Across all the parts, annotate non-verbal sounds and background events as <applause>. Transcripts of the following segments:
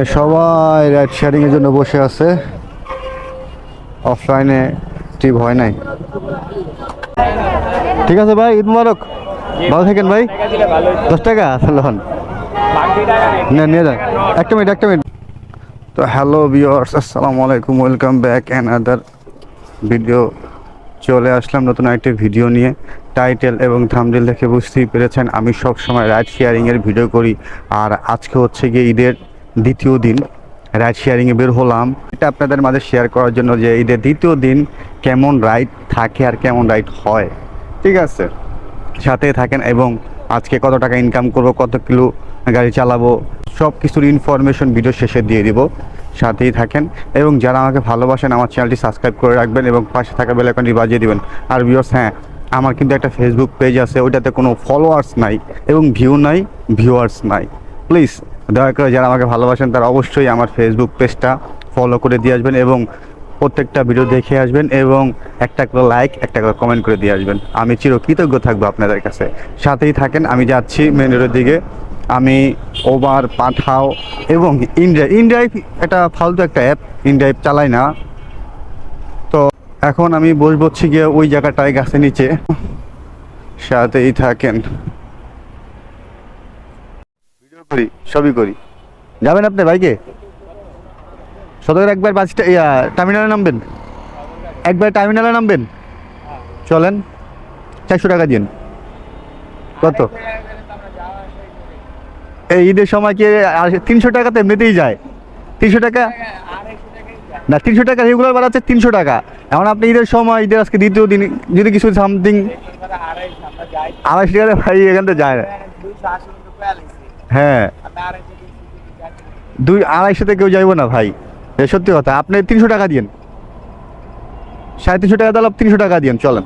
এ সবাই ride sharing এর জন্য বসে আছে। অফলাইনে টিপ হয় নাই। ঠিক আছে ভাই, ঈদ মুবারক। ভালো থাকেন ভাই। দশ টাকা হন। না নিয়ে যান। একটা মিনিট একটা মিনিট। তো হ্যালো ভিউয়ার্স, আসসালামু আলাইকুম, welcome back and other video. চলে আসলাম নতুন একটি ভিডিও নিয়ে। টাইটেল এবং থামডেল দেখে বুঝতেই পেরেছেন, আমি সব সময় রাইড শেয়ারিংয়ের ভিডিও করি। আর আজকে হচ্ছে গিয়ে ঈদের দ্বিতীয় দিন রাইড শেয়ারিংয়ে বের হলাম। এটা আপনাদের মাঝে শেয়ার করার জন্য যে ঈদের দ্বিতীয় দিন কেমন রাইড থাকে আর কেমন রাইড হয়। ঠিক আছে? সাথে থাকেন এবং আজকে কত টাকা ইনকাম করব, কত কিলো গাড়ি চালাবো সব কিছুর ইনফরমেশন ভিডিও শেষে দিয়ে দিব। সাথেই থাকেন এবং যারা আমাকে ভালোবাসেন, আমার চ্যানেলটি সাবস্ক্রাইব করে রাখবেন এবং পাশে থাকা বেল আইকনটি বাজিয়ে দিবেন। আর ভিউয়ার্স হ্যাঁ আমার কিন্তু একটা ফেসবুক পেজ আছে, ওইটাতে কোনো ফলোয়ার্স নাই এবং ভিউ নাই ভিউয়ার্স নাই। প্লিজ দয়া করে যারা আমাকে ভালোবাসেন, তারা অবশ্যই আমার ফেসবুক পেজটা ফলো করে দিয়ে আসবেন এবং প্রত্যেকটা ভিডিও দেখে আসবেন এবং একটা করে লাইক একটা করে কমেন্ট করে দিয়ে আসবেন। আমি চিরকৃতজ্ঞ থাকব আপনাদের কাছে। সাথেই থাকেন, আমি যাচ্ছি মেন রোডের দিকে। আমি ওবার পাঠাও এবং ইনড্রাইভ ইনড্রাইভ একটা ফালতু একটা অ্যাপ ইনড্রাইভ চালাই না। তো এখন আমি বসবো হচ্ছে গিয়ে ওই জায়গাটায়, গাছের নিচে। সাথেই থাকেন। করি, সবই করি। যাবেন আপনি বাইকে সদর একবার বাসটা টার্মিনালে নামবেন? একবার টার্মিনালে নামবেন? চলেন, চারশো টাকা দিন কত? এই ঈদের সময় কি তিনশো টাকা তো এমনিতেই যায়? তিনশো টাকা? না, তিনশো টাকা রেগুলার বাড়াচ্ছে তিনশো টাকা। এখন আপনি ঈদের সময়, ঈদের আজকে দ্বিতীয় দিন, যদি কিছু সামথিং আড়াইশো টাকা ভাই এখান থেকে যায় না। হ্যাঁ। দুই আড়াইশোতে কেউ যাইবো না ভাই। সত্যি কথা, আপনি তিনশো টাকা দিন সাড়ে তিনশো টাকা দিলাম তিনশো টাকা দিন চলেন।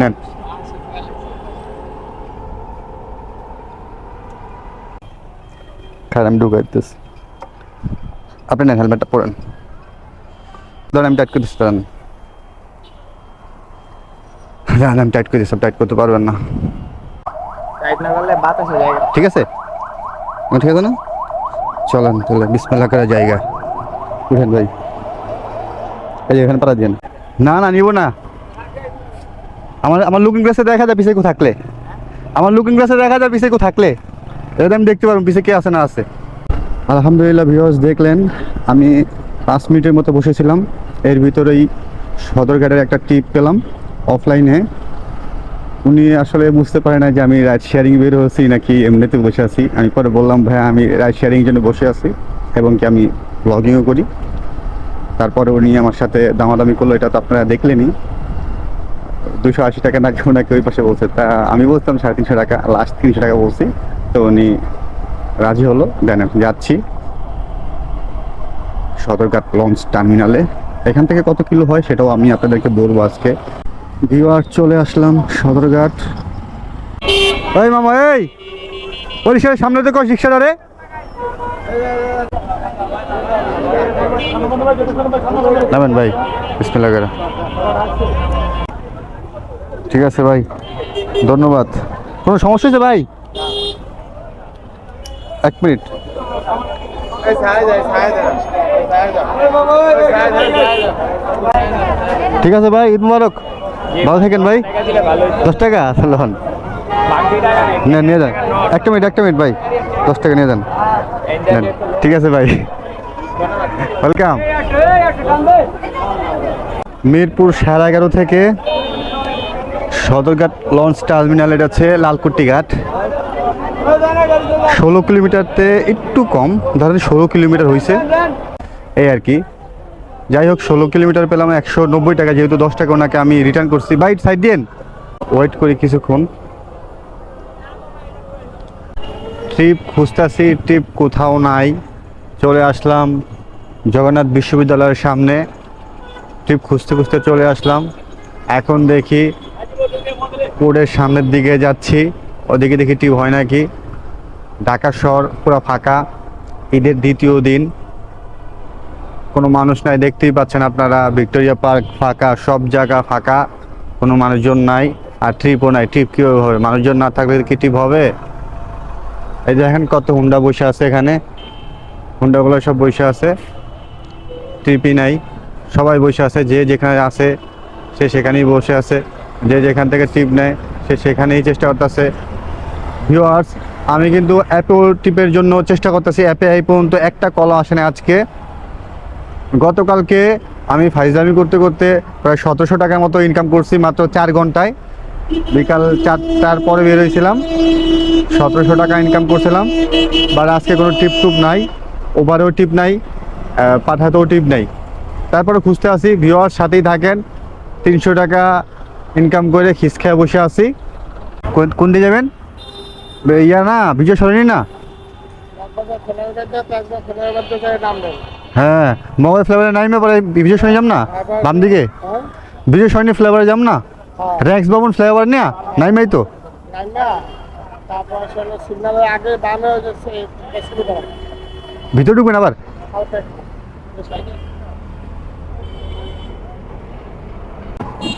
নেন। খারাপ, আমি ঢুকাইতেছি। আপনি নেন হেলমেটটা, পরেন। ধরেন, আমি টাইট করতেছি, ধরেন। জান আমি টাইট করে সব টাইট করতে পারবেন না টাইট না করলে বাতাসে জায়গা ঠিক আছে? ঠিক আছে না চলেন তাহলে বিসমেলা করা জায়গা। উঠেন ভাই। এই যে এখানে পাড়া দিন না না, নিব না। আমার আমার লুকিং গ্লাসে দেখা যায় পিছিয়ে কেউ থাকলে। আমার লুকিং গ্লাসে দেখা যায় পিছিয়ে কেউ থাকলে। এটা আমি দেখতে পারব পিছিয়ে কে আছে না আছে। আলহামদুলিল্লাহ ভিউয়ার্স দেখলেন। আমি পাঁচ মিনিটের মতো বসেছিলাম। এর ভিতরেই সদরঘাটের একটা টিপ পেলাম। অফলাইনে উনি আসলে বুঝতে পারে না যে আমি রাইড শেয়ারিং বের হয়েছি নাকি এমনিতে বসে আছি। আমি পরে বললাম ভাই আমি রাইড শেয়ারিং জন্য বসে আছি এবং কি আমি ব্লগিংও করি। তারপরে উনি আমার সাথে দামাদামি করল, এটা তো আপনারা দেখলেনই। দুশো আশি টাকা নাকি ওনাকে ওই পাশে বলছে। তা আমি বলতাম সাড়ে তিনশো টাকা লাস্ট তিনশো টাকা বলছি। তো উনি রাজি হলো, দেন যাচ্ছি। সদরঘাট লঞ্চ টার্মিনালে। এখান থেকে কত কিলো হয় সেটাও আমি আপনাদেরকে বলব আজকে। ভিওয়ার চলে আসলাম সদরঘাট। এই মামা এই! পরিষ্কার সামনে তো রিক্সাটা রে। নামেন ভাই বিসমিল্লাহ করে। ঠিক আছে ভাই ধন্যবাদ। কোনো সমস্যা হয়েছে ভাই? এক মিনিট। ঠিক আছে ভাই ঈদ মুবারক। ভালো থাকেন ভাই। দশ টাকা? আসলে হন। না নিয়ে যান। একটা মিনিট একটা মিনিট ভাই। দশ টাকা নিয়ে যান। ঠিক আছে ভাই। ওয়েলকাম। মিরপুর সাড়ে এগারো থেকে সদরঘাট লঞ্চ টার্মিনাল এটা হচ্ছে লালকুট্টি ঘাট। ষোলো কিলোমিটারতে একটু কম ধরেন ষোলো কিলোমিটার হয়েছে এই আর কি। যাই হোক, ষোলো কিলোমিটার পেলাম, একশো নব্বই টাকা, যেহেতু দশ টাকা ওনাকে আমি রিটার্ন করছি। বাইট সাইড দিন ওয়েট করি কিছুক্ষণ। ট্রিপ খুঁজতেছি ট্রিপ কোথাও নাই। চলে আসলাম জগন্নাথ বিশ্ববিদ্যালয়ের সামনে। ট্রিপ খুঁজতে খুঁজতে চলে আসলাম। এখন দেখি কোর্টের সামনের দিকে যাচ্ছি। ওদিকে দেখি ট্রিপ হয় নাকি। ঢাকা শহর পুরো ফাঁকা। ঈদের দ্বিতীয় দিন। কোনো মানুষ নাই, দেখতেই পাচ্ছেন আপনারা, ভিক্টোরিয়া পার্ক ফাঁকা, সব জায়গা ফাঁকা, কোনো মানুষজন নাই, আর ট্রিপও নাই ট্রিপ কীভাবে হবে? মানুষজন না থাকলে কি ট্রিপ হবে? এই দেখেন কত হুন্ডা বসে আছে এখানে, হুন্ডাগুলো সব বসে আছে ট্রিপই নাই, সবাই বসে আছে, যে যেখানে আছে, সে সেখানেই বসে আছে, যে যেখান থেকে টিপ নেয়, সে সেখানেই চেষ্টা করতেছে। ভিউয়ার্স আমি কিন্তু অ্যাপল টিপের জন্য চেষ্টা করতেছি অ্যাপে এই পর্যন্ত একটা কল আসে না আজকে। গতকালকে আমি ফাইজলামি করতে করতে প্রায় সতেরোশো টাকার মতো ইনকাম করছি মাত্র চার ঘন্টায়। বিকাল চারটার পরে বেরোইছিলাম সতেরোশো টাকা ইনকাম করছিলাম। বাট আজকে কোনো টিপ টুপ নাই ওভারেও টিপ নাই পাঠাতেও টিপ নাই। তারপরে খুঁজতে আসি ভিওয়ার সাথেই থাকেন। তিনশো টাকা ইনকাম করে খিস খেয়ে বসে আছি। কোন- দিয়ে যাবেন? ইয়া না, বিজয় সরণি না? হ্যাঁ মোবাইল ফ্লেভারে নাইমে পরে বিজয় সরণি যাম না? বাম দিকে? বিজয় সরণি ফ্লেভারে যাম না? র্যাক্স ভবন ফ্লেভার না নাইমাই তো। ভিতরে ঢুকবেন আবার।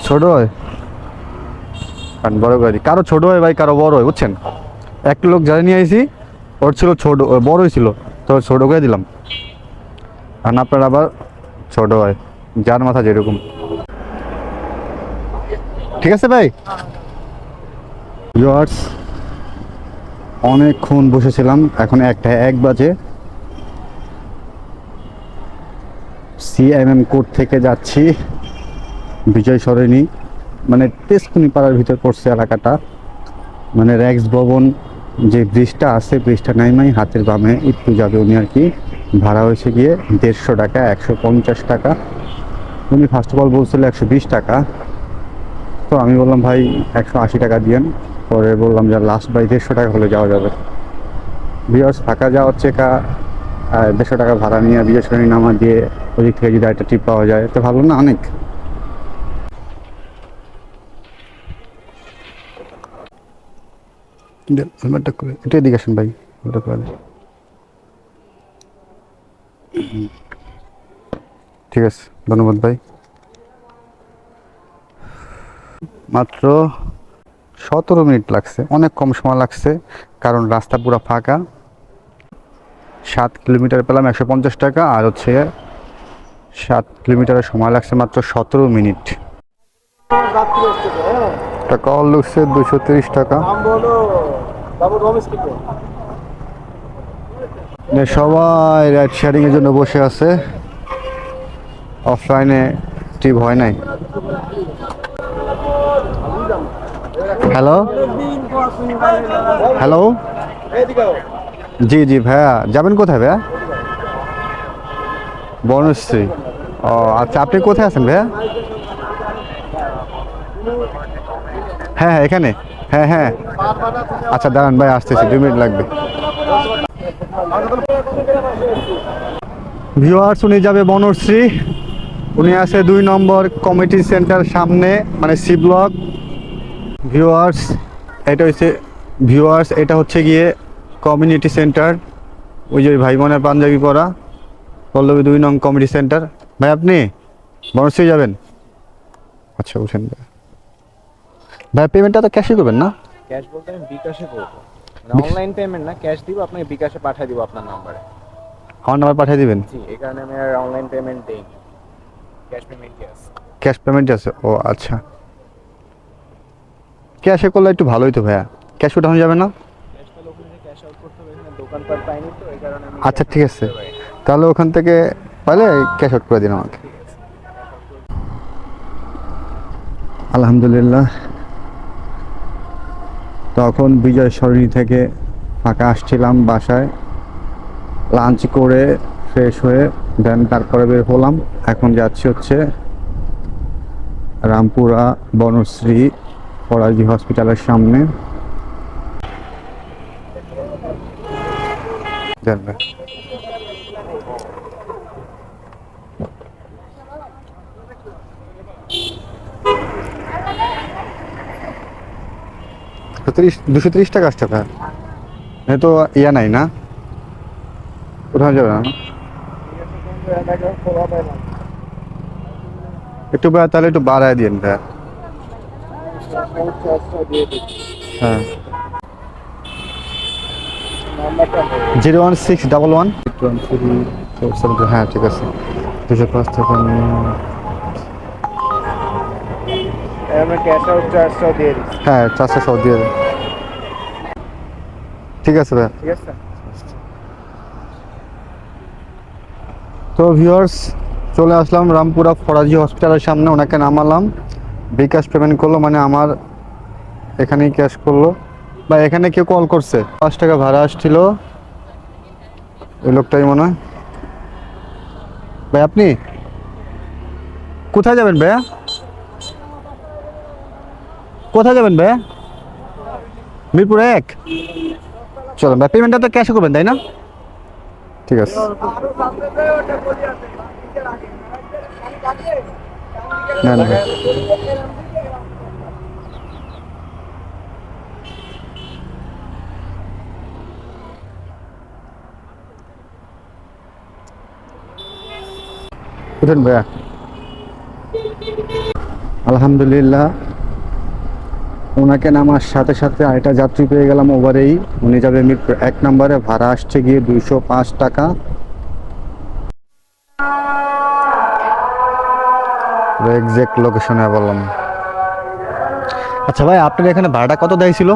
ছোট হয়। বড় গাড়ি কারও ছোট হয় ভাই কারও বড় হয় বুঝছেন? একটা লোক যারা নিয়ে আইছি ওর ছিল ছোট বড় বড়ই ছিল তো ছোট করে দিলাম। আর আপনার আবার ছোট হয়, যার মাথা যেরকম। ঠিক আছে ভাই? অনেকক্ষণ বসেছিলাম, এখন একটা, এক বাজে। সিএমএম কোর্ট থেকে যাচ্ছি, বিজয় সরণি মানে তেজকুনি পাড়ার ভিতর পড়ছে এলাকাটা। মানে র্যাক্স ভবন যে ব্রিজটা আছে, ব্রিজটা নাইমাই হাতের বামে, একটু যাবে উনি আর কি। ভাড়া হয়েছে গিয়ে দেড়শো টাকা, একশো পঞ্চাশ টাকা। উনি ফার্স্ট অফ অল বলছিল একশো বিশ টাকা। তো আমি বললাম, ভাই, একশো আশি টাকা দিয়েন। পরে বললাম যে, লাস্ট বাই দেড়শো টাকা হলে যাওয়া যাবে। বিয়ার্স, ফাঁকা যাওয়ার চেকা দেড়শো টাকা ভাড়া নিয়ে বিজয় সরণি নামা দিয়ে ওদিক থেকে যদি একটা টিপ পাওয়া যায়, তো ভালো না অনেক? এটা এদিকে আসেন ভাই এটা করে। ঠিক আছে, ধন্যবাদ ভাই। মাত্র সতেরো মিনিট লাগছে, অনেক কম সময় লাগছে, কারণ রাস্তা পুরো ফাঁকা। সাত কিলোমিটার পেলাম একশো পঞ্চাশ টাকা, আর হচ্ছে সাত কিলোমিটারের সময় লাগছে মাত্র সতেরো মিনিট। টাকা হ্যাঁ। লুকছে দুশো তিরিশ টাকা। সবাই রাইড শেয়ারিং এর জন্য বসে আছে। অফলাইনে টিপ হয় নাই। হ্যালো হ্যালো জি জি, ভাইয়া। যাবেন কোথায় ভাইয়া? বনশ্রী। ও আচ্ছা আপনি কোথায় আছেন ভাইয়া? হ্যাঁ হ্যাঁ এখানে। হ্যাঁ হ্যাঁ। আচ্ছা দাঁড়ান ভাই, আসতেছি। দুই মিনিট লাগবে। ভিউয়ার্স উনি যাবে বনশ্রী। উনি আছে দুই নম্বর কমিটি সেন্টার সামনে মানে সি ব্লক ভিউয়ার্স এটা হচ্ছে ভিউয়ার্স এটা হচ্ছে গিয়ে কমিউনিটি সেন্টার ওই যে ভাই বোনের পাঞ্জাবি পরা, পল্লবী দুই নং কমিটি সেন্টার ভাই, আপনি বনশ্রী যাবেন? আচ্ছা উঠেন। ভাই পেমেন্টটা তো ক্যাশই করবেন না? ক্যাশ বলতে আমি বিকাশে করব। অনলাইন পেমেন্ট না ক্যাশ দিব আপনাকে বিকাশে পাঠিয়ে দিব আপনার নাম্বারে আমার নাম্বার পাঠিয়ে দিবেন? জি এই কারণে আমি আর অনলাইন পেমেন্ট দেই ক্যাশ পেমেন্ট কি আছে। ক্যাশ পেমেন্ট আছে? ও আচ্ছা। ক্যাশে করলে একটু ভালোই তো ভাইয়া। ক্যাশ উঠানো যাবে না? আচ্ছা ঠিক আছে। তাহলে ওখান থেকে পাইলে ক্যাশ আউট করে দিন আমাকে। আলহামদুলিল্লাহ। তখন বিজয় সরণি থেকে ফাঁকা আসছিলাম বাসায়। লাঞ্চ করে ফ্রেশ হয়ে দেন তারপরে বের হলাম। এখন যাচ্ছি হচ্ছে রামপুরা বনশ্রী ফরাজি হসপিটালের সামনে। তিরিশ দুশো তিরিশ টাকা আসছে ভাই এ তো ইয়া নাই না? কোথাও যাবে? না একটু ভাই তাহলে একটু বাড়ায় দিন ভাই। হ্যাঁ। Zero one six double one. হ্যাঁ ঠিক আছে। দুশো পাঁচ টাকা হ্যাঁ চারশো সব দিয়ে ঠিক আছে ভাই। ঠিক আছে। তো ভিউয়ার্স চলে আসলাম রামপুরা ফরাজি হসপিটালের সামনে। ওনাকে নামালাম। বিকাশ পেমেন্ট করল মানে আমার এখানেই ক্যাশ করল। বা এখানে কেউ কল করছে? পাঁচ টাকা ভাড়া আসছিল। ওই লোকটাই মনে হয়। ভাই আপনি? কোথায় যাবেন ভাইয়া? কোথায় যাবেন ভাইয়া? মিরপুর এক? চলো ভাই পেমেন্টটা তো ক্যাশে করবেন তাই না? ঠিক আছে। না না ভাইয়া। আলহামদুলিল্লাহ। ওনাকে নামার সাথে সাথে আরেকটা যাত্রী পেয়ে গেলাম ওভারেই। উনি যাবে মিরপুর এক নম্বরে ভাড়া আসছে গিয়ে দুইশো পাঁচ টাকা। এক্সাক্ট লোকেশনে বললাম। আচ্ছা ভাই আপনার এখানে ভাড়াটা কত দেয় ছিল?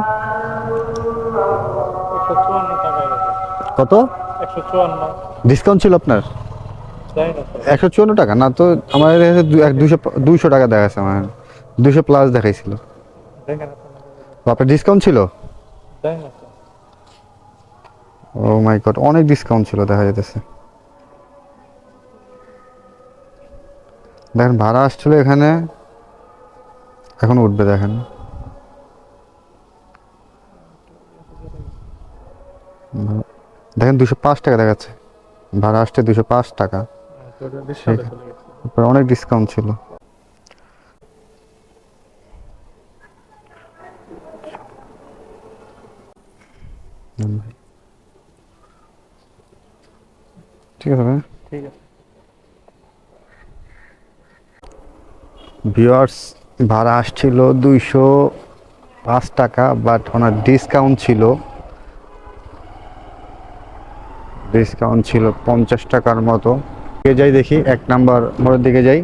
কত? ডিসকাউন্ট ছিল আপনার? একশো চুয়ান্ন টাকা? না তো আমার এখানে দু- এক দুশো দুইশো টাকা দেখাচ্ছে আমার দুশো প্লাস দেখাইছিল। আপনার ডিসকাউন্ট ছিল? ও মাই গড অনেক ডিসকাউন্ট ছিল দেখা যেতেছে দেখেন ভাড়া আসছিল এখানে এখন উঠবে দেখেন। দেখেন দুশো পাঁচ টাকা দেখাচ্ছে। ভাড়া আসছে দুশো পাঁচ টাকা। তারপরে অনেক ডিসকাউন্ট ছিল হুম ভাই। ঠিক আছে ভাই। ঠিক আছে। ভিওয়ার্স ভাড়া আসছিল দুইশো পাঁচ টাকা বাট ওনার ডিসকাউন্ট ছিল। ডিসকাউন্ট ছিল পঞ্চাশ টাকার মতো। দিকে যাই দেখি এক নাম্বার মোড়ের দিকে যাই।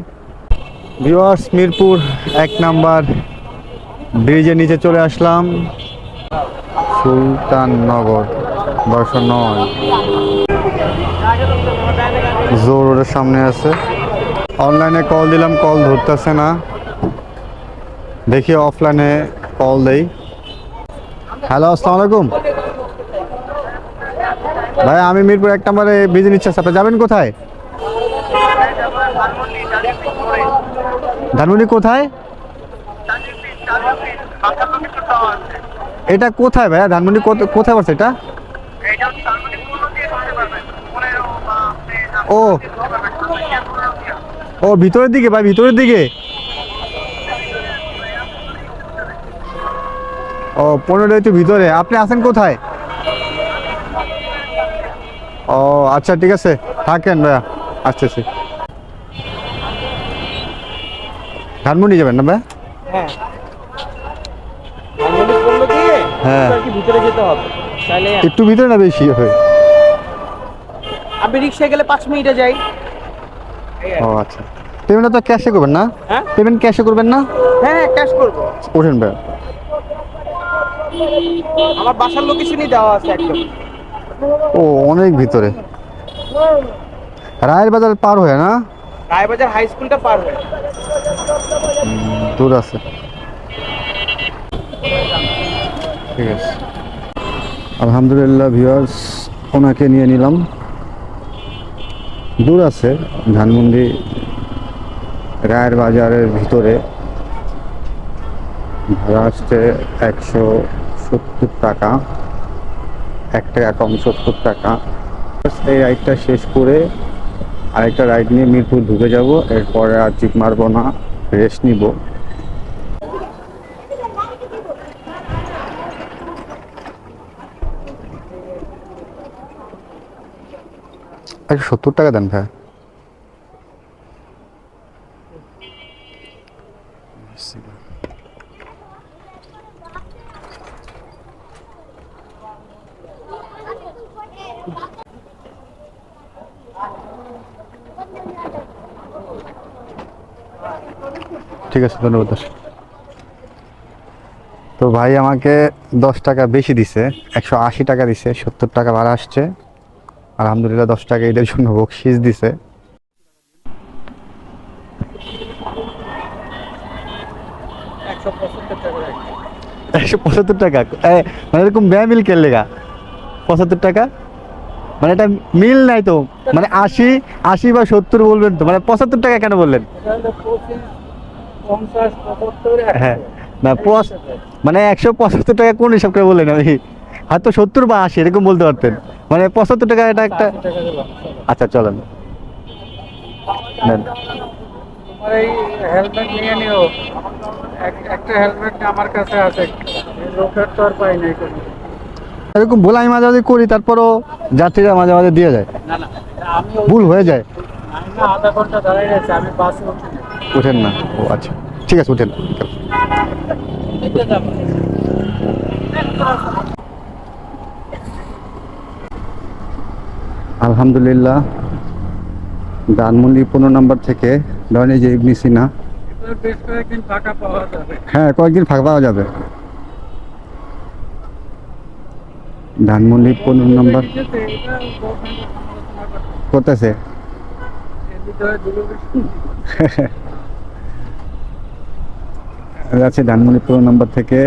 ভিওয়ার্স মিরপুর এক নাম্বার ব্রিজের নিচে চলে আসলাম। সুলতাননগর বারোশো নয়। জোর রোডের সামনে আছে। অনলাইনে কল দিলাম কল ধরতেছে না। দেখি অফলাইনে কল দেই। হ্যালো আসসালামু আলাইকুম। ভাই, আমি মিরপুর এক নম্বরে বিজে নিচ্ছে। আপনি যাবেন কোথায়? ধানমন্ডি কোথায়? এটা কোথায় ভাইয়া ধানমন্ডি কোথ- কোথায় পড়ছে এটা? ও। ও ভিতরের দিকে ভাই ভিতরের দিকে। ও পনেরো একটু ভিতরে। আপনি আছেন কোথায়? ও আচ্ছা ঠিক আছে। থাকেন ভাইয়া। আচ্ছা আসতেছি। ধানমন্ডি যাবেন না ভাই? হ্যাঁ। হ্যাঁ। একটু ভিতরে হবে? না বেশি হয়? আমি রিক্সায় গেলে পাঁচ মিনিটে যাই। ও আচ্ছা। পেমেন্টটা তো ক্যাশে করবেন না? হ্যাঁ? পেমেন্ট ক্যাশে করবেন না? হ্যাঁ ক্যাশ করব। ওঠেন ভাইয়া আমার বাসার লোকেশনই দেওয়া আছে একদম। ও অনেক ভিতরে। রায়ের বাজার পার হয়ে না? রায়বাজার হাই স্কুলটা পার হয়ে। দূর আছে। ঠিক আছে। আলহামদুলিল্লাহ ভিউয়ার্স ওনাকে নিয়ে নিলাম। দূর আছে, ধানমন্ডি রায়ের বাজারের ভিতরে। ভাড়া আসছে একশো সত্তর টাকা, এক টাকা কম সত্তর টাকা। এই রাইডটা শেষ করে আরেকটা রাইড নিয়ে মিরপুর ঢুকে যাব, এরপরে আর চিক মারবো না, রেস্ট নিব। একশো সত্তর টাকা দেন ভাই। ঠিক আছে, ধন্যবাদ তো ভাই আমাকে দশ টাকা বেশি দিছে, একশো আশি টাকা দিছে, সত্তর টাকা ভাড়া আসছে। আলহামদুলিল্লাহ দশ টাকা এদের জন্য বকশিস দিছে। একশো পঁচাত্তর টাকা মানে এরকম ব্যয় মিল কেন লেগা? পঁচাত্তর টাকা? মানে এটা মিল নাই তো। মানে আশি আশি বা সত্তর বলবেন তো। মানে পঁচাত্তর টাকা কেন বললেন? হ্যাঁ মানে একশো পঁচাত্তর টাকা কোন হিসাব করে বললেন আমি হয়তো সত্তর বা আশি, এরকম বলতে পারতেন। মানে পঁচাত্তর টাকা এটা একটা। আচ্ছা চলেন। নেন। হেলমেট নিয়ে নিও। একটা হেলমেট আমার কাছে আছে। লোকের তো আর পাই নাই এরকম ভুল আমি মাঝে মাঝে করি তারপরও যাত্রীরা মাঝে মাঝে দিয়ে যায়। ভুল হয়ে যায়। আধা ঘণ্টা দাঁড়িয়ে গেছি আমি বাসে উঠেন না। ও আচ্ছা। ঠিক আছে উঠেন। আলহামদুলিল্লাহ। ধানমন্ডি পনেরো নম্বর থেকে ধরেন যে ইবনি সিনা। হ্যাঁ কয়েকদিন ফাঁকা পাওয়া যাবে। ধানমন্ডি পনেরো নম্বর। করতেছে। <laughs> আছে ধানমন্ডি পনেরো নম্বর থেকে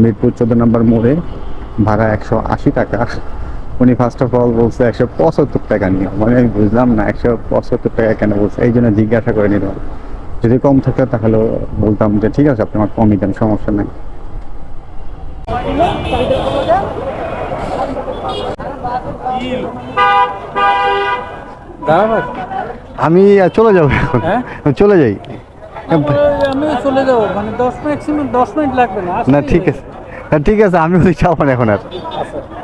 মিরপুর চোদ্দ নম্বর মোড়ে ভাড়া একশো আশি টাকা। উনি ফার্স্ট অফ অল বলছে একশো পঁচাত্তর টাকা নিয়ে মানে আমি বুঝলাম না একশো পঁচাত্তর টাকা কেন বলছে এই জন্য জিজ্ঞাসা করে নিলাম যদি কম থাকতো তাহলে বলতাম যে ঠিক আছে আপনি আমার কমই দেন সমস্যা নেই। আমি আহ, চলে যাব এখন। হ্যাঁ? চলে যাই। আমি চলে যাব মানে দশ মিনিট লাগবে না। না ঠিক আছে। না ঠিক আছে আমি ওদিক যাব না এখন আর।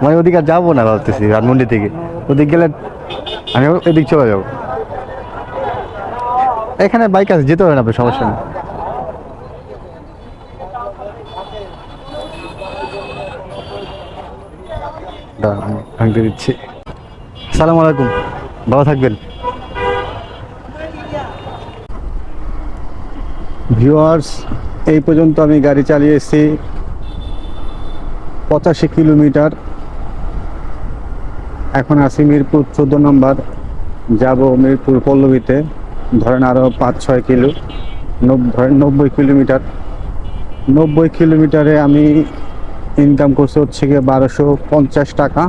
মানে ওদিকে আর যাব না ভাবতেছি, ধানমন্ডি থেকে। ওদিক গেলে আমি এদিক চলে যাব। এখানে বাইক আছে, যেতে হবে না, সমস্যা নেই। ভাঙতে দিচ্ছি। সালাম আলাইকুম, ভালো থাকবেন। ভিউয়ার্স, এই পর্যন্ত আমি গাড়ি চালিয়েছি পঁচাশি কিলোমিটার এখন আছি মিরপুর চোদ্দ নম্বর। যাব মিরপুর পল্লবীতে। ধরেন আরও পাঁচ, ছয় কিলো ধরেন নব্বই কিলোমিটার। নব্বই কিলোমিটারে আমি ইনকাম করছি হচ্ছে গিয়ে বারোশো পঞ্চাশ টাকা।